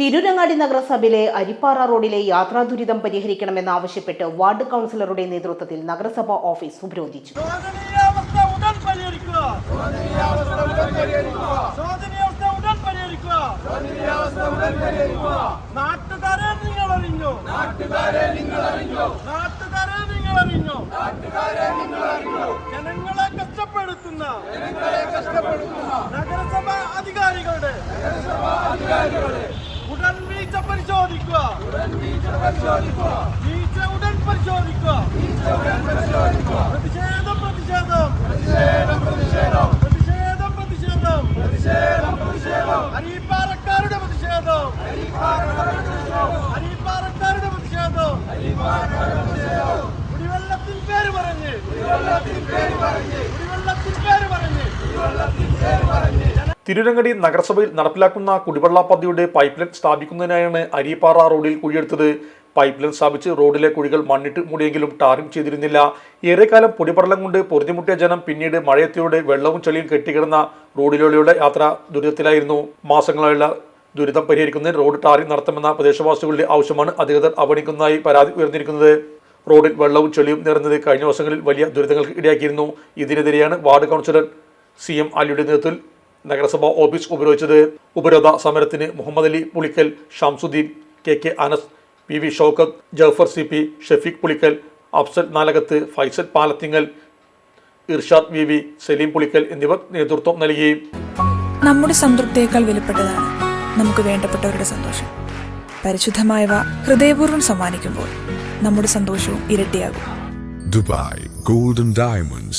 തിരുരങ്ങാടി നഗരസഭയിലെ അരിപ്പാറ റോഡിലെ യാത്രാ ദുരിതം പരിഹരിക്കണമെന്നാവശ്യപ്പെട്ട് വാർഡ് കൗൺസിലറുടെ നേതൃത്വത്തിൽ നഗരസഭ ഓഫീസ് ഉപരോധിച്ചു. നാട്ടുകാരെ നിങ്ങൾ നാട്ടുകാരെ നിങ്ങൾ നാട്ടുകാരെ നിങ്ങൾ നാട്ടുകാരെ നിങ്ങൾ ജനങ്ങളെ കഷ്ടപ്പെടുത്തുന്ന ജനങ്ങളെ കഷ്ടപ്പെടുത്തുന്ന നഗരസഭ അധികാരികളുടെ നഗരസഭ അധികാരികളുടെ ഉടൻ വീഴ്ച പരിശോധിക്കുക. വീഴ്ച ഉടൻ പരിശോധിക്കുക. പരിശോധിക്കുക പ്രതിഷേധം പ്രതിഷേധം. പ്രതിഷേധം പ്രതിഷേധം. പ്രതിഷേധം പ്രതിഷേധം പ്രതിഷേധം അരിപ്പാറക്കാരുടെ പ്രതിഷേധം. അരിപ്പാറക്കാരുടെ പ്രതിഷേധം. കുടിവെള്ളത്തിൽ പേര് പറഞ്ഞ്. കുടിവെള്ളത്തിൽ പേര് പറഞ്ഞ്. കുടിവെള്ളത്തിൽ പേര് പറഞ്ഞ് കുടിവെള്ളത്തിൽ തിരുരങ്ങടി നഗരസഭയിൽ നടപ്പിലാക്കുന്ന കുടിവെള്ള പദ്ധതിയുടെ പൈപ്പ് ലൈൻ സ്ഥാപിക്കുന്നതിനായാണ് അരിപ്പാറ റോഡിൽ കുഴിയെടുത്തത്. പൈപ്പ് ലൈൻ സ്ഥാപിച്ച് റോഡിലെ കുഴികൾ മണ്ണിട്ട് മൂടിയെങ്കിലും ടാറിംഗ് ചെയ്തിരുന്നില്ല. ഏറെക്കാലം പൊടിപടലം കൊണ്ട് പൊറുതിമുട്ടിയ ജനം പിന്നീട് മഴയത്തിയോടെ വെള്ളവും ചെളിയും കെട്ടിക്കിടന്ന റോഡിലൂടെയുള്ള യാത്ര ദുരിതത്തിലായിരുന്നു. മാസങ്ങളായുള്ള ദുരിതം പരിഹരിക്കുന്നതിന് റോഡ് ടാറിംഗ് നടത്തുമെന്ന പ്രദേശവാസികളുടെ ആവശ്യമാണ് അധികൃതർ അവഗണിക്കുന്നതായി പരാതി ഉയർന്നിരിക്കുന്നത്. റോഡിൽ വെള്ളവും ചെളിയും നിറഞ്ഞത് കഴിഞ്ഞ വർഷങ്ങളിൽ വലിയ ദുരിതങ്ങൾക്ക് ഇടയാക്കിയിരുന്നു. ഇതിനെതിരെയാണ് വാർഡ് കൗൺസിലർ സി എം അലിയുടെ നേതൃത്വത്തിൽ നഗരസഭ ഓഫീസ് ഉപരോധിച്ചത് ഉപരോധ സമരത്തിന് Muhammad Ali Pulikkal Shamsuddin K K Anas P V Shoukath Jafar C P Shefeeq Pulikkal Afsal Nalakath Faisal Palathingal Irshad V V Saleem Pulikkal എന്നിവർ നേതൃത്വം നൽകി. നമ്മുടെ സംതൃപ്തിയേക്കാൾ വിലപ്പെട്ടതാണ് നമുക്ക് വേണ്ടപ്പെട്ടവരുടെ സന്തോഷം. പരിശുദ്ധമായവ ഹൃദയപൂർവം സമ്മാനിക്കുമ്പോൾ നമ്മുടെ സന്തോഷവും ഇരട്ടിയാകും. Dubai golden Diamonds,